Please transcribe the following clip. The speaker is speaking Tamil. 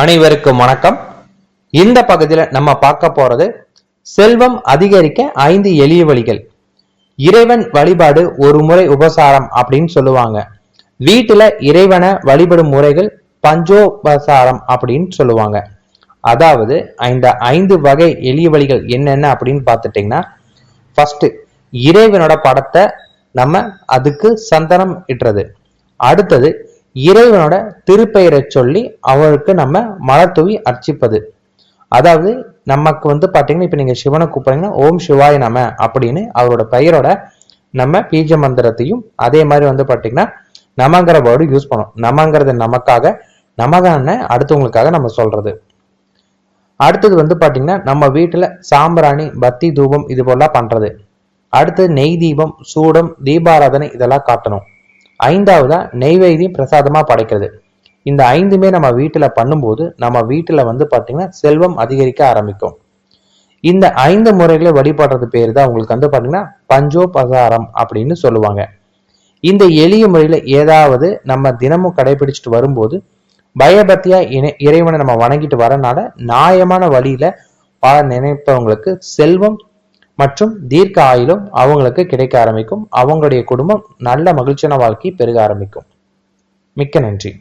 அனைவருக்கும் வணக்கம். இந்த பகுதியில் நம்ம பார்க்க போறது செல்வம் அதிகரிக்க ஐந்து எளிய வழிகள். இறைவன் வழிபாடு ஒரு முறை உபசாரம் அப்படின்னு சொல்லுவாங்க. வீட்டுல இறைவனை வழிபடும் முறைகள் பஞ்சோபசாரம் அப்படின்னு சொல்லுவாங்க. அதாவது இந்த ஐந்து வகை எளிய வழிகள் என்னென்ன அப்படின்னு பார்த்துட்டிங்கன்னா ஃபர்ஸ்ட் இறைவனோட படத்தை நம்ம அதுக்கு சந்தனம் இட்டுறது. அடுத்தது இறைவனோட திருப்பெயரை சொல்லி அவருக்கு நம்ம மலர் தூவி அர்ச்சிப்பது. அதாவது நமக்கு வந்து பார்த்தீங்கன்னா இப்போ நீங்கள் சிவனை கூப்பிட்றீங்கன்னா ஓம் சிவாய நம அப்படின்னு அவரோட பெயரோட நம்ம பீஜ மந்திரத்தையும் அதே மாதிரி வந்து பார்த்தீங்கன்னா நமங்கிற வேர்டு யூஸ் பண்ணோம் நமங்கிறது நமக்காக நமகான அடுத்தவங்களுக்காக நம்ம சொல்றது. அடுத்தது வந்து பார்த்தீங்கன்னா நம்ம வீட்டில் சாம்பிராணி பத்தி தூபம் இது போலாம் பண்ணுறது அடுத்தது நெய் தீபம் சூடம் தீபாராதனை இதெல்லாம் காட்டணும். ஐந்தாவதா நெய்வேதியம் பிரசாதமாக படைக்கிறது. இந்த ஐந்துமே நம்ம வீட்டில் பண்ணும்போது நம்ம வீட்டில் வந்து பார்த்தீங்கன்னா செல்வம் அதிகரிக்க ஆரம்பிக்கும். இந்த ஐந்து முறைகளை வழிபடுறது பேர் தான் உங்களுக்கு வந்து பாத்தீங்கன்னா பஞ்சோபசாரம் அப்படின்னு சொல்லுவாங்க. இந்த எளிய முறையில் ஏதாவது நம்ம தினமும் கடைபிடிச்சிட்டு வரும்போது பயபக்தியாக இணை- இறைவனை நம்ம வணங்கிட்டு வரனால நியாயமான வழியில் பல நினைப்பவங்களுக்கு செல்வம் மற்றும் தீர்க்க ஆயுளும் அவங்களுக்கு கிடைக்க ஆரம்பிக்கும். அவங்களுடைய குடும்பம் நல்ல மகிழ்ச்சியான வாழ்க்கை பெருக ஆரம்பிக்கும். மிக்க நன்றி.